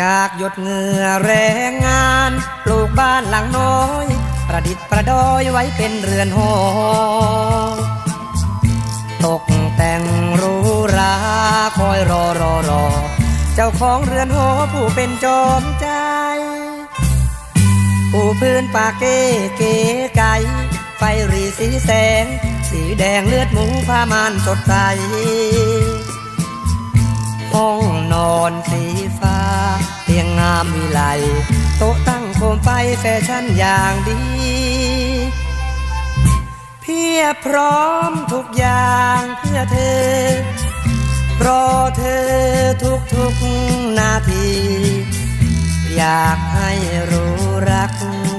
จากหยดเหงื่อแรงงานปลูกบ้านหลังน้อย ประดิษฐ์ประดอยไว้เป็นเรือนหอ ตกแต่งหรูราคอยรอรอรอ เจ้าของเรือนหอผู้เป็นจอมใจ ผู้พื้นปากเก้เก๋ไก่ไฟรีสีแสง สีแดงเลือดหมูผ้ามานสดใสห้องนอนสีามวิไลโต๊ะตั้งโคมไฟแฟชั่นอย่างดี เพียบพร้อมทุกอย่างเพื่อเธอ รอเธอทุกทุกๆนาที อยากให้รู้รัก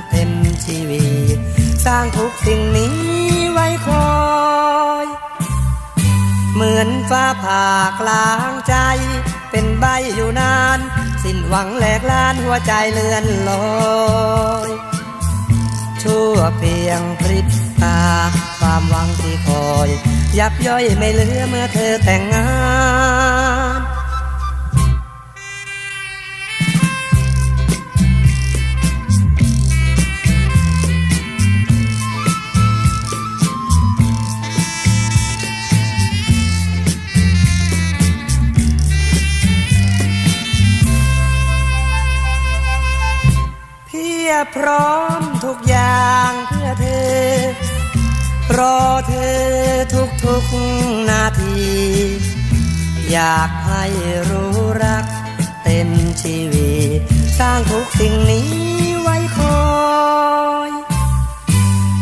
เต็มชีวิต สร้างทุกสิ่งนี้ไว้คอยเหมือนฟ้าผ่ากลางใจ เป็นใบอยู่นาน สิ้นหวังแหลกลานหัวใจเลื่อนลอยชั่วเพียงพริบตา ความหวังที่คอย ยับย่อยไม่เหลือเมื่อเธอแต่งงาน ยบพร้อมทุกอย่างเพื่อเธอ รอเธอทุกทุกๆนาที อยากให้รู้รักเต็มชีวิต สร้างทุกสิ่งนี้ไว้คอย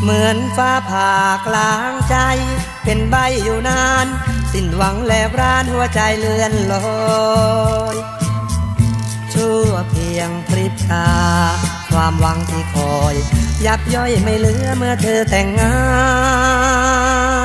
เหมือนฟ้าผ่ากลางใจ เป็นใบอยู่นาน สิ้นหวังแลกร้านหัวใจเลื่อนลอยชั่วเพียงพริบตา ความหวังที่คอย ยับย่อยไม่เหลือเมื่อเธอแต่งงาน